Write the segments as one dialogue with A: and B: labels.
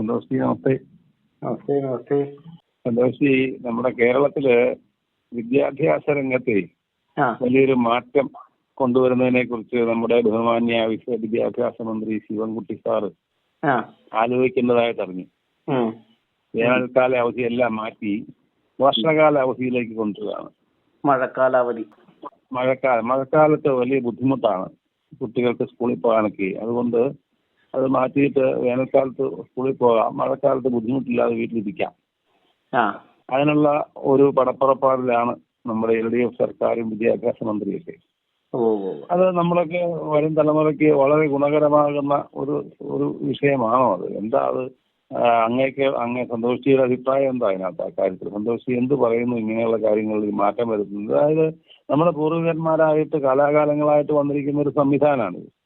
A: സന്തോഷ് ജി നമസ്തേ.
B: നമസ്തേ നമസ്തേ.
A: സന്തോഷ് ജി നമ്മുടെ കേരളത്തിൽ വിദ്യാഭ്യാസ രംഗത്തെ വലിയൊരു മാറ്റം കൊണ്ടുവരുന്നതിനെ കുറിച്ച് നമ്മുടെ ബഹുമാന്യ വിശ്വ വിദ്യാഭ്യാസ മന്ത്രി ശിവൻകുട്ടി സാറ് ആലോചിക്കുന്നതായിട്ട് അറിഞ്ഞു. വേനൽക്കാല അവധിയെല്ലാം മാറ്റി വർഷകാല അവധിയിലേക്ക് കൊണ്ടുവരികയാണ്.
B: മഴക്കാലാവധി.
A: മഴക്കാലം മഴക്കാലത്ത് വലിയ ബുദ്ധിമുട്ടാണ് കുട്ടികൾക്ക് സ്കൂളിൽ പോകാനൊക്കെ. അതുകൊണ്ട് അത് മാറ്റിയിട്ട് വേനൽക്കാലത്ത് സ്കൂളിൽ പോകാം. മഴക്കാലത്ത് ബുദ്ധിമുട്ടില്ലാതെ വീട്ടിലിരിക്കാം.
B: ആ.
A: അതിനുള്ള ഒരു പടപ്പുറപ്പാടിലാണ് നമ്മുടെ എൽ ഡി എഫ് സർക്കാരും വിദ്യാഭ്യാസ മന്ത്രിയൊക്കെ. അത് നമ്മളൊക്കെ വരും തലമുറയ്ക്ക് വളരെ ഗുണകരമാകുന്ന ഒരു ഒരു വിഷയമാണോ അത്? എന്താ അത്? അങ്ങേക്ക് അങ്ങേ സന്തോഷിയുടെ അഭിപ്രായം എന്താ അതിനകത്ത് ആ കാര്യത്തിൽ? സന്തോഷി എന്ത് പറയുന്നു? ഇങ്ങനെയുള്ള കാര്യങ്ങളിൽ മാറ്റം വരുത്തുന്നത്. അതായത് നമ്മുടെ പൂർവികന്മാരായിട്ട് കാലാകാലങ്ങളായിട്ട് വന്നിരിക്കുന്ന ഒരു സംവിധാനമാണ്
B: അതെ അതെ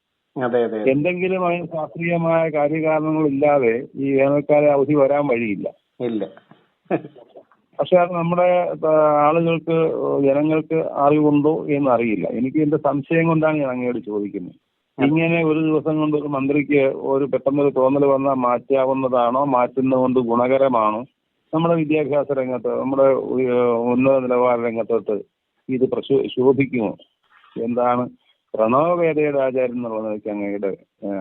A: എന്തെങ്കിലും അതിന് ശാസ്ത്രീയമായ കാര്യകാരണങ്ങളില്ലാതെ ഈ വേനൽക്കാല അവധി വരാൻ വഴിയില്ല.
B: ഇല്ല.
A: പക്ഷെ അത് നമ്മുടെ ആളുകൾക്ക് ജനങ്ങൾക്ക് അറിവുണ്ടോ എന്ന് അറിയില്ല എനിക്ക് എന്റെ സംശയം കൊണ്ടാണ് ഞാൻ അങ്ങയോട് ചോദിക്കുന്നത്. ഇങ്ങനെ ഒരു ദിവസം കൊണ്ട് ഒരു മന്ത്രിക്ക് ഒരു പെട്ടെന്നൊരു തോന്നൽ വന്നാൽ മാറ്റാവുന്നതാണോ? മാറ്റുന്നത് കൊണ്ട് ഗുണകരമാണോ? നമ്മുടെ വിദ്യാഭ്യാസ രംഗത്ത് നമ്മുടെ ഉന്നത നിലവാര രംഗത്തോട്ട് ഇത് പ്രശോ ശോഭിക്കുമോ? എന്താണ് പ്രണവവേദയുടെ ആചാരം എന്നുള്ള നിലയ്ക്ക് അങ്ങയുടെ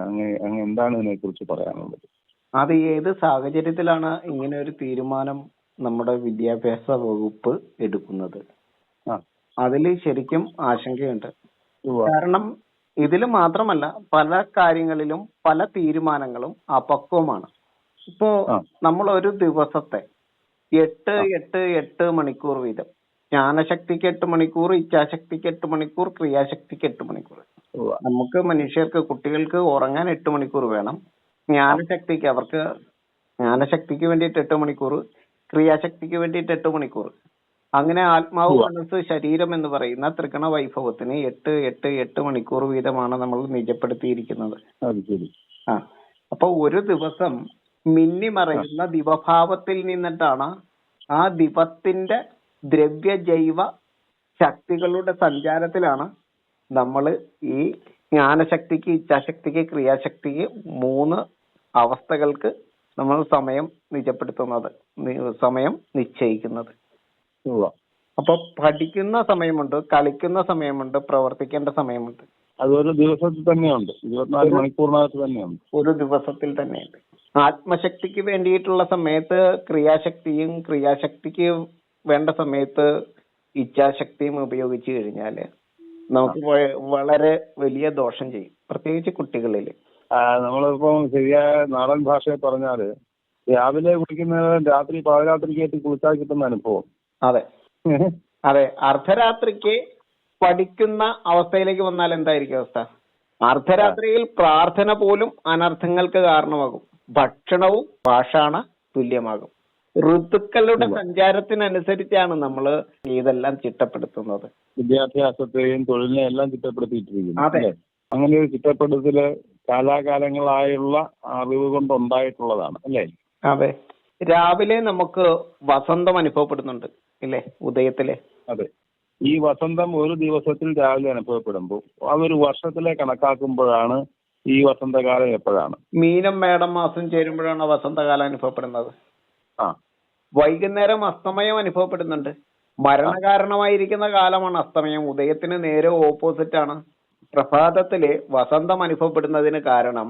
A: അങ്ങ് അങ്ങ് എന്താണ് ഇതിനെക്കുറിച്ച് പറയാനുള്ളത്?
B: അത് ഏത് സാഹചര്യത്തിലാണ് ഇങ്ങനെ ഒരു തീരുമാനം നമ്മുടെ വിദ്യാഭ്യാസ വകുപ്പ് എടുക്കുന്നത്? അതിൽ ശരിക്കും ആശങ്കയുണ്ട്. കാരണം ഇതിൽ മാത്രമല്ല പല കാര്യങ്ങളിലും പല തീരുമാനങ്ങളും അപക്വമാണ് ഇപ്പോ. നമ്മൾ ഒരു ദിവസത്തെ എട്ട് എട്ട് എട്ട് മണിക്കൂർ വീതം ജ്ഞാനശക്തിക്ക് എട്ട് മണിക്കൂർ ഇച്ഛാശക്തിക്ക് എട്ട് മണിക്കൂർ ക്രിയാശക്തിക്ക് എട്ട് മണിക്കൂർ. നമുക്ക് മനുഷ്യർക്ക് കുട്ടികൾക്ക് ഉറങ്ങാൻ എട്ട് മണിക്കൂർ വേണം. ജ്ഞാനശക്തിക്ക് അവർക്ക് ജ്ഞാനശക്തിക്ക് വേണ്ടിയിട്ട് എട്ട് മണിക്കൂർ ക്രിയാശക്തിക്ക് വേണ്ടിയിട്ട് എട്ട് മണിക്കൂർ. അങ്ങനെ ആത്മാവ്. മനസ്സ് ശരീരം എന്ന് പറയുന്ന ത്രികണ വൈഭവത്തിന് എട്ട് എട്ട് എട്ട് മണിക്കൂർ വീതമാണ് നമ്മൾ നിജപ്പെടുത്തിയിരിക്കുന്നത്. ആ. അപ്പൊ ഒരു ദിവസം മിന്നിമറയുന്ന ദിവഭാവത്തിൽ നിന്നിട്ടാണ് ആ ദിവത്തിന്റെ ദ്രവ്യ ജൈവ ശക്തികളുടെ സഞ്ചാരത്തിലാണ് നമ്മൾ ഈ ജ്ഞാനശക്തിക്ക് ഇച്ഛാശക്തിക്ക് ക്രിയാശക്തിക്ക് മൂന്ന് അവസ്ഥകൾക്ക് നമ്മൾ സമയം നിജപ്പെടുത്തുന്നത് സമയം നിശ്ചയിക്കുന്നത്. അപ്പൊ പഠിക്കുന്ന സമയമുണ്ട് കളിക്കുന്ന സമയമുണ്ട് പ്രവർത്തിക്കേണ്ട സമയമുണ്ട്.
A: അതുപോലെ ദിവസത്തിൽ തന്നെയുണ്ട്. ഇരുപത്തിനാല് മണിക്കൂറിനകത്ത് തന്നെയുണ്ട്.
B: ഒരു ദിവസത്തിൽ തന്നെയുണ്ട്. ആത്മശക്തിക്ക് വേണ്ടിയിട്ടുള്ള സമയത്ത് ക്രിയാശക്തിയും ക്രിയാശക്തിക്ക് വേണ്ട സമയത്ത് ഇച്ഛാശക്തിയും ഉപയോഗിച്ചു കഴിഞ്ഞാൽ നമുക്ക് വളരെ വലിയ ദോഷം ചെയ്യും. പ്രത്യേകിച്ച് കുട്ടികളിൽ
A: നമ്മളിപ്പം ശരിയായ നാടൻ ഭാഷയിൽ പറഞ്ഞാൽ രാവിലെ കുളിക്കുന്നതിന് രാത്രി പാതിരാത്രിക്കേറ്റ് കുളിച്ചാൽ കിട്ടുന്ന അനുഭവം.
B: അതെ. അതെ. അർദ്ധരാത്രിക്ക് പഠിക്കുന്ന അവസ്ഥയിലേക്ക് വന്നാൽ എന്തായിരിക്കും അവസ്ഥ? അർദ്ധരാത്രിയിൽ പ്രാർത്ഥന പോലും അനർത്ഥങ്ങൾക്ക് കാരണമാകും. ഭക്ഷണവും പാഷാണ തുല്യമാകും. ഋതുക്കളുടെ സഞ്ചാരത്തിനനുസരിച്ചാണ് നമ്മൾ ഇതെല്ലാം ചിട്ടപ്പെടുത്തുന്നത്.
A: വിദ്യാഭ്യാസത്തെയും തൊഴിലിനെയും എല്ലാം ചിട്ടപ്പെടുത്തിയിട്ടിരിക്കുന്നു
B: അതെ.
A: അങ്ങനെ ഒരു ചിട്ടപ്പെടുത്തൽ കാലാകാലങ്ങളായുള്ള അറിവ് കൊണ്ട് ഉണ്ടായിട്ടുള്ളതാണ് അല്ലേ?
B: അതെ. രാവിലെ നമുക്ക് വസന്തം അനുഭവപ്പെടുന്നുണ്ട് ഇല്ലേ? ഉദയത്തിലെ.
A: അതെ. ഈ വസന്തം ഒരു ദിവസത്തിൽ രാവിലെ അനുഭവപ്പെടുമ്പോൾ അതൊരു വർഷത്തിലെ കണക്കാക്കുമ്പോഴാണ് ഈ വസന്തകാലം എപ്പോഴാണ്?
B: മീനം മേടം മാസം ചേരുമ്പോഴാണ് വസന്തകാലം അനുഭവപ്പെടുന്നത്. വൈകുന്നേരം അസ്തമയം അനുഭവപ്പെടുന്നുണ്ട്. മരണകാരണമായിരിക്കുന്ന കാലമാണ് അസ്തമയം. ഉദയത്തിന് നേരെ ഓപ്പോസിറ്റ് ആണ്. പ്രഭാതത്തിൽ വസന്തം അനുഭവപ്പെടുന്നതിന് കാരണം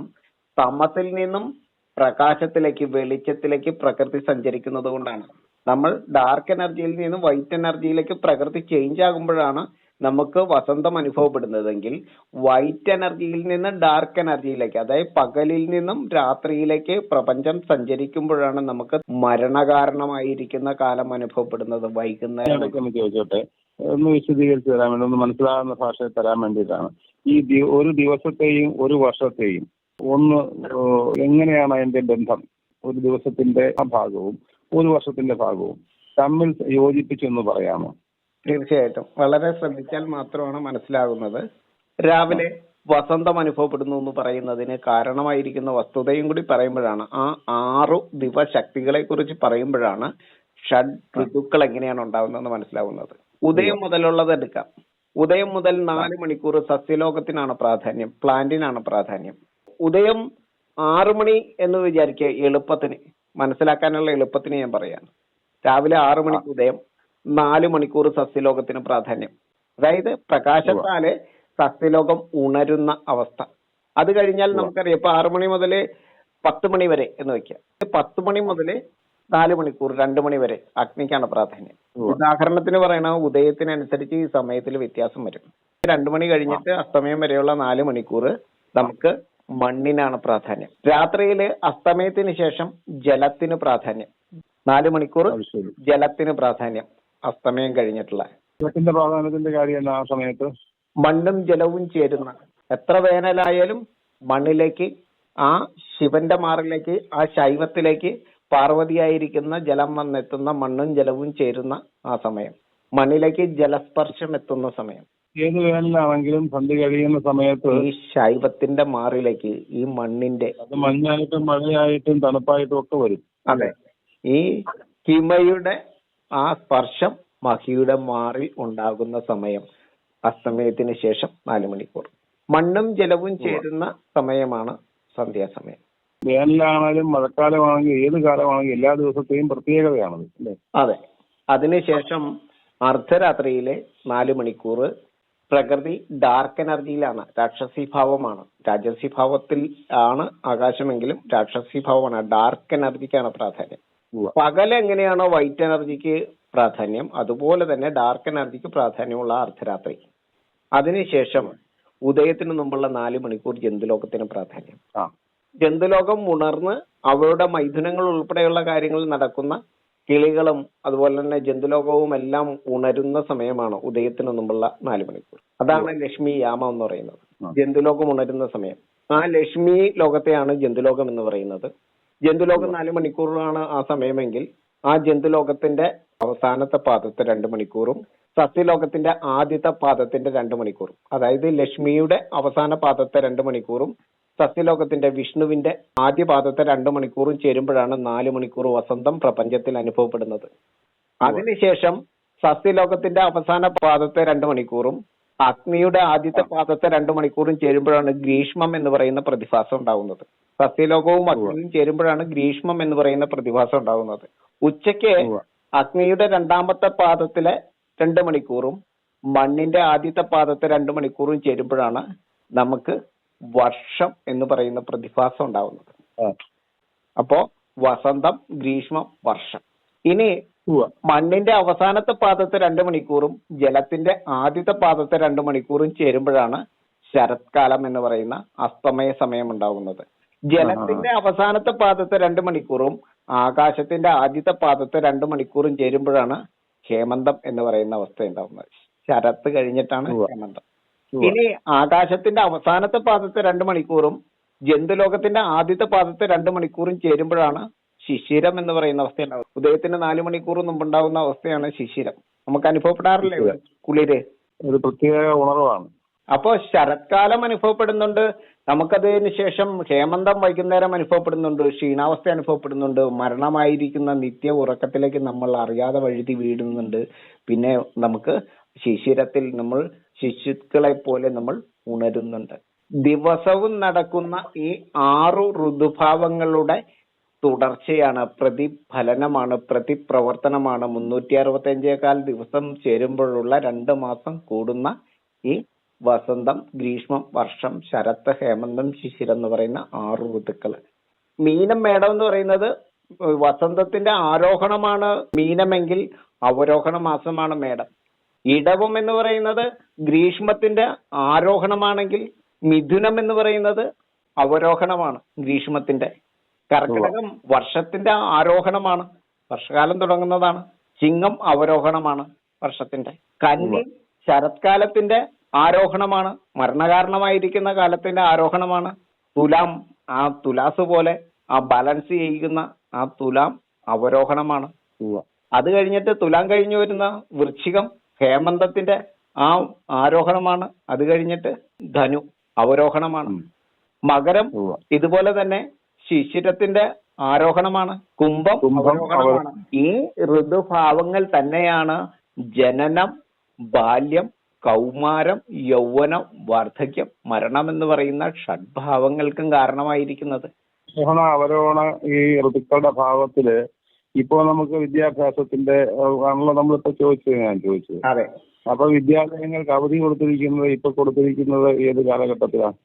B: തമസിൽ നിന്നും പ്രകാശത്തിലേക്ക് വെളിച്ചത്തിലേക്ക് പ്രകൃതി സഞ്ചരിക്കുന്നത് കൊണ്ടാണ് നമ്മൾ ഡാർക്ക് എനർജിയിൽ നിന്നും വൈറ്റ് എനർജിയിലേക്ക് പ്രകൃതി ചേഞ്ച് ആകുമ്പോഴാണ് നമുക്ക് വസന്തം അനുഭവപ്പെടുന്നതെങ്കിൽ വൈറ്റ് എനർജിയിൽ നിന്ന് ഡാർക്ക് എനർജിയിലേക്ക് അതായത് പകലിൽ നിന്നും രാത്രിയിലേക്ക് പ്രപഞ്ചം സഞ്ചരിക്കുമ്പോഴാണ് നമുക്ക് മരണകാരണമായിരിക്കുന്ന കാലം അനുഭവപ്പെടുന്നത് വൈകുന്നേരം.
A: ഒന്ന് ചോദിച്ചോട്ടെ? ഒന്ന് വിശദീകരിച്ച് തരാൻ വേണ്ടി ഒന്ന് മനസ്സിലാകുന്ന ഭാഷ തരാൻ വേണ്ടിയിട്ടാണ്. ഈ ഒരു ദിവസത്തെയും ഒരു വർഷത്തെയും ഒന്ന് എങ്ങനെയാണ് അതിന്റെ ബന്ധം? ഒരു ദിവസത്തിന്റെ ഭാഗവും ഒരു വർഷത്തിന്റെ ഭാഗവും തമ്മിൽ യോജിപ്പിച്ചൊന്ന് പറയാമോ?
B: തീർച്ചയായിട്ടും. വളരെ ശ്രദ്ധിച്ചാൽ മാത്രമാണ് മനസ്സിലാകുന്നത്. രാവിലെ വസന്തം അനുഭവപ്പെടുന്നു എന്ന് പറയുന്നതിന് കാരണമായിരിക്കുന്ന വസ്തുതയും കൂടി പറയുമ്പോഴാണ്. ആ ആറു ദിവശക്തികളെ കുറിച്ച് പറയുമ്പോഴാണ് ഷഡ് ഋതുക്കൾ എങ്ങനെയാണ് ഉണ്ടാകുന്നതെന്ന് മനസ്സിലാവുന്നത് ഉദയം മുതലുള്ളത് എടുക്കാം. ഉദയം മുതൽ നാല് മണിക്കൂർ സസ്യലോകത്തിനാണ് പ്രാധാന്യം പ്ലാന്റിനാണ് പ്രാധാന്യം. ഉദയം ആറു മണി എന്ന് വിചാരിക്കുക എളുപ്പത്തിന് മനസ്സിലാക്കാനുള്ള എളുപ്പത്തിന് ഞാൻ പറയാണ്. രാവിലെ ആറു മണിക്ക് ഉദയം നാല് മണിക്കൂർ സസ്യലോകത്തിന് പ്രാധാന്യം. അതായത് പ്രകാശത്താൽ സസ്യലോകം ഉണരുന്ന അവസ്ഥ. അത് കഴിഞ്ഞാൽ നമുക്കറിയാം ഇപ്പൊ ആറു മണി മുതൽ പത്ത് മണി വരെ എന്ന് വെക്കാം പത്ത് മണി മുതൽ നാല് മണിക്കൂർ രണ്ട് മണി വരെ അഗ്നിക്കാണ് പ്രാധാന്യം. ഉദാഹരണത്തിന് പറയണ ഉദയത്തിനനുസരിച്ച് ഈ സമയത്തിൽ വ്യത്യാസം വരും. രണ്ടു മണി കഴിഞ്ഞിട്ട് അസ്തമയം വരെയുള്ള നാല് മണിക്കൂർ നമുക്ക് മണ്ണിനാണ് പ്രാധാന്യം. രാത്രിയിൽ അസ്തമയത്തിന് ശേഷം ജലത്തിന് പ്രാധാന്യം. നാല് മണിക്കൂർ ജലത്തിന് പ്രാധാന്യം. അസ്തമയം കഴിഞ്ഞിട്ടുള്ള.
A: പ്രാധാന്യത്തിന്റെ കാര്യം ആ സമയത്ത്?
B: മണ്ണും ജലവും ചേരുന്ന. എത്ര വേനലായാലും മണ്ണിലേക്ക് ആ ശിവന്റെ മാറിലേക്ക് ആ ശൈവത്തിലേക്ക് പാർവതിയായിരിക്കുന്ന ജലം വന്നെത്തുന്ന മണ്ണും ജലവും ചേരുന്ന ആ സമയം. മണ്ണിലേക്ക് ജലസ്പർശം എത്തുന്ന സമയം.
A: ഏത് വേനലാണെങ്കിലും സന്ധി കഴിയുന്ന സമയത്ത്
B: ഈ ശൈവത്തിന്റെ മാറിലേക്ക് ഈ മണ്ണിന്റെ
A: അത് മഞ്ഞായിട്ടും മഴയായിട്ടും തണുപ്പായിട്ടും ഒക്കെ വരും.
B: അതെ. ഈ ഹിമയുടെ ആ സ്പർശം മഹിയുടെ മാറിൽ ഉണ്ടാകുന്ന സമയം. അസ്തമയത്തിന് ശേഷം നാല് മണിക്കൂർ. മണ്ണും ജലവും ചേരുന്ന സമയമാണ് സന്ധ്യാസമയം.
A: വേനലാണെങ്കിലും മഴക്കാലമാണെങ്കിലും ഏത് കാലമാണെങ്കിലും എല്ലാ ദിവസത്തെയും പ്രത്യേകതയാണത് അല്ലേ?
B: അതെ. അതിനുശേഷം അർദ്ധരാത്രിയിലെ നാല് മണിക്കൂർ പ്രകൃതി ഡാർക്ക് എനർജിയിലാണ്. രാക്ഷസി ഭാവമാണ്. രാജസി ഭാവത്തിൽ ആണ് ആകാശമെങ്കിലും രാക്ഷസി ഭാവമാണ്. ഡാർക്ക് എനർജിക്കാണ് പ്രാധാന്യം. പകൽ എങ്ങനെയാണോ വൈറ്റ് എനർജിക്ക് പ്രാധാന്യം അതുപോലെ തന്നെ ഡാർക്ക് എനർജിക്ക് പ്രാധാന്യമുള്ള അർദ്ധരാത്രി. അതിനുശേഷം ഉദയത്തിന് മുമ്പുള്ള നാല് മണിക്കൂർ ജന്തുലോകത്തിന് പ്രാധാന്യം. ജന്തുലോകം ഉണർന്ന് അവരുടെ മൈഥുനങ്ങൾ ഉൾപ്പെടെയുള്ള കാര്യങ്ങൾ നടക്കുന്ന കിളികളും അതുപോലെ തന്നെ ജന്തുലോകവും എല്ലാം ഉണരുന്ന സമയമാണ് ഉദയത്തിന് മുമ്പുള്ള നാല് മണിക്കൂർ. അതാണ് ലക്ഷ്മി യാമ എന്ന് പറയുന്നത്. ജന്തുലോകം ഉണരുന്ന സമയം. ആ ലക്ഷ്മി ലോകത്തെയാണ് ജന്തുലോകം എന്ന് പറയുന്നത്. ജന്തുലോകം നാല് മണിക്കൂറാണ് ആ സമയമെങ്കിൽ ആ ജന്തുലോകത്തിന്റെ അവസാനത്തെ പാദത്തെ രണ്ട് മണിക്കൂറും സസ്യലോകത്തിന്റെ ആദ്യത്തെ പാദത്തിന്റെ രണ്ട് മണിക്കൂറും. അതായത് ലക്ഷ്മിയുടെ അവസാന പാദത്തെ രണ്ട് മണിക്കൂറും സസ്യലോകത്തിന്റെ വിഷ്ണുവിന്റെ ആദ്യ പാദത്തെ രണ്ട് മണിക്കൂറും ചേരുമ്പോഴാണ് നാല് മണിക്കൂർ വസന്തം പ്രപഞ്ചത്തിൽ അനുഭവപ്പെടുന്നത്. അതിനുശേഷം സസ്യലോകത്തിന്റെ അവസാന പാദത്തെ രണ്ട് മണിക്കൂറും അഗ്നിയുടെ ആദ്യത്തെ പാദത്തെ രണ്ട് മണിക്കൂറും ചേരുമ്പോഴാണ് ഗ്രീഷ്മം എന്ന് പറയുന്ന പ്രതിഭാസം ഉണ്ടാകുന്നത് സസ്യലോകവും അഗ്നിയും ചേരുമ്പോഴാണ് ഗ്രീഷ്മം എന്ന് പറയുന്ന പ്രതിഭാസം ഉണ്ടാകുന്നത് ഉച്ചയ്ക്ക്. അഗ്നിയുടെ രണ്ടാമത്തെ പാദത്തിലെ രണ്ട് മണിക്കൂറും മണ്ണിന്റെ ആദ്യത്തെ പാദത്തെ രണ്ട് മണിക്കൂറും ചേരുമ്പോഴാണ് നമുക്ക് വർഷം എന്ന് പറയുന്ന പ്രതിഭാസം ഉണ്ടാകുന്നത് അപ്പോ വസന്തം ഗ്രീഷ്മം വർഷം. ഇനി. മണ്ണിന്റെ അവസാനത്തെ പാദത്തെ രണ്ട് മണിക്കൂറും ജലത്തിന്റെ ആദ്യത്തെ പാദത്തെ രണ്ട് മണിക്കൂറും ചേരുമ്പോഴാണ് ശരത്കാലം എന്ന് പറയുന്ന അസ്തമയ സമയം ഉണ്ടാകുന്നത്. ജലത്തിന്റെ അവസാനത്തെ പാദത്തെ രണ്ട് മണിക്കൂറും ആകാശത്തിന്റെ ആദ്യത്തെ പാദത്തെ രണ്ട് മണിക്കൂറും ചേരുമ്പോഴാണ് ഹേമന്തം എന്ന് പറയുന്ന അവസ്ഥ ഉണ്ടാകുന്നത്. ശരത്ത് കഴിഞ്ഞിട്ടാണ്. ഹേമന്തം. ഇനി ആകാശത്തിന്റെ അവസാനത്തെ പാദത്തെ രണ്ട് മണിക്കൂറും ജന്തുലോകത്തിന്റെ ആദ്യത്തെ പാദത്തെ രണ്ട് മണിക്കൂറും ചേരുമ്പോഴാണ് ശിശിരം എന്ന് പറയുന്ന അവസ്ഥ ഉണ്ടാവും ഉദയത്തിന് നാല് മണിക്കൂർ മുമ്പുണ്ടാകുന്ന അവസ്ഥയാണ് ശിശിരം. നമുക്ക് അനുഭവപ്പെടാറില്ലേ കുളിര്?
A: ഒരു പ്രത്യേക ഉണർവാണ്.
B: അപ്പോ ശരത്കാലം അനുഭവപ്പെടുന്നുണ്ട്. നമുക്കതിന് ശേഷം ഹേമന്തം വൈകുന്നേരം അനുഭവപ്പെടുന്നുണ്ട്. ക്ഷീണാവസ്ഥ അനുഭവപ്പെടുന്നുണ്ട്. മരണമായിരിക്കുന്ന നിത്യ ഉറക്കത്തിലേക്ക് നമ്മൾ അറിയാതെ വഴുതി വീഴുന്നുണ്ട്. പിന്നെ നമുക്ക് ശിശിരത്തിൽ നമ്മൾ ശിശുക്കളെ പോലെ നമ്മൾ ഉണരുന്നുണ്ട്. ദിവസവും നടക്കുന്ന ഈ ആറു ഋതുഭാവങ്ങളുടെ തുടർച്ചയാണ് പ്രതിഫലനമാണ് പ്രതിപ്രവർത്തനമാണ്. മുന്നൂറ്റി അറുപത്തി അഞ്ചേകാൽ ദിവസം ചേരുമ്പോഴുള്ള രണ്ട് മാസം കൂടുന്ന ഈ വസന്തം ഗ്രീഷ്മം വർഷം ശരത്ത് ഹേമന്തം ശിശിരം എന്ന് പറയുന്ന ആറ് ഋതുക്കൾ മീനം മേടം എന്ന് പറയുന്നത് വസന്തത്തിന്റെ ആരോഹണമാണ്. മീനമെങ്കിൽ അവരോഹണ മാസമാണ് മേടം. ഇടവം എന്ന് പറയുന്നത് ഗ്രീഷ്മത്തിന്റെ ആരോഹണമാണെങ്കിൽ മിഥുനം എന്ന് പറയുന്നത് അവരോഹണമാണ് ഗ്രീഷ്മത്തിന്റെ. കർക്കിടകം വർഷത്തിന്റെ ആരോഹണമാണ്. വർഷകാലം തുടങ്ങുന്നതാണ്. ചിങ്ങം അവരോഹണമാണ് വർഷത്തിന്റെ. കന്നി ശരത്കാലത്തിന്റെ ആരോഹണമാണ്. മരണകാരണമായിരിക്കുന്ന കാലത്തിന്റെ ആരോഹണമാണ്. തുലാം ആ തുലാസ് പോലെ ആ ബാലൻസ് ചെയ്യുന്ന ആ തുലാം അവരോഹണമാണ്. അത് കഴിഞ്ഞിട്ട് തുലാം കഴിഞ്ഞു വരുന്ന വൃശ്ചികം ഹേമന്തത്തിന്റെ ആ ആരോഹണമാണ്. അത് കഴിഞ്ഞിട്ട് ധനു അവരോഹണമാണ്. മകരം ഇതുപോലെ തന്നെ ശിശിരത്തിന്റെ ആരോഹണമാണ്. കുംഭം അവരോഹണമാണ്. ഈ ഋതുഭാവങ്ങൾ തന്നെയാണ് ജനനം ബാല്യം കൗമാരം യൗവനം വാർദ്ധക്യം മരണം എന്ന് പറയുന്ന ഷഡ്ഭാവങ്ങൾക്കും കാരണമായിരിക്കുന്നത്.
A: ആരോഹണ അവരോഹണ ഈ ഋതുക്കളുടെ ഭാവത്തിൽ ഇപ്പോ നമുക്ക് വിദ്യാഭ്യാസത്തിന്റെ ആണല്ലോ നമ്മളിപ്പോ ചോദിച്ചത് ഞാൻ ചോദിച്ചത്.
B: അതെ.
A: അപ്പൊ വിദ്യാലയങ്ങൾക്ക് അവധി കൊടുത്തിരിക്കുന്നത് ഇപ്പൊ കൊടുത്തിരിക്കുന്നത് ഏത് കാലഘട്ടത്തിലാണ്?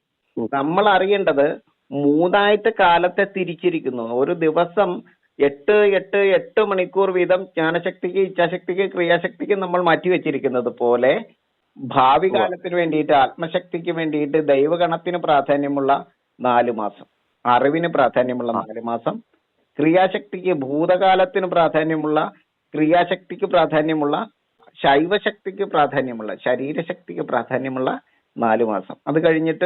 B: നമ്മൾ അറിയേണ്ടത് മൂന്നായിട്ട് കാലത്തെ തിരിച്ചിരിക്കുന്നു. ഒരു ദിവസം എട്ട് എട്ട് എട്ട് മണിക്കൂർ വീതം ജ്ഞാനശക്തിക്ക് ഇച്ഛാശക്തിക്ക് ക്രിയാശക്തിക്ക് നമ്മൾ മാറ്റിവെച്ചിരിക്കുന്നത് പോലെ ഭാവി കാലത്തിന് വേണ്ടിയിട്ട് ആത്മശക്തിക്ക് വേണ്ടിയിട്ട് ദൈവഗണത്തിന് പ്രാധാന്യമുള്ള നാല് മാസം. അറിവിന് പ്രാധാന്യമുള്ള നാല് മാസം. ക്രിയാശക്തിക്ക് ഭൂതകാലത്തിന് പ്രാധാന്യമുള്ള ക്രിയാശക്തിക്ക് പ്രാധാന്യമുള്ള ശൈവശക്തിക്ക് പ്രാധാന്യമുള്ള ശരീരശക്തിക്ക് പ്രാധാന്യമുള്ള നാല് മാസം. അത് കഴിഞ്ഞിട്ട്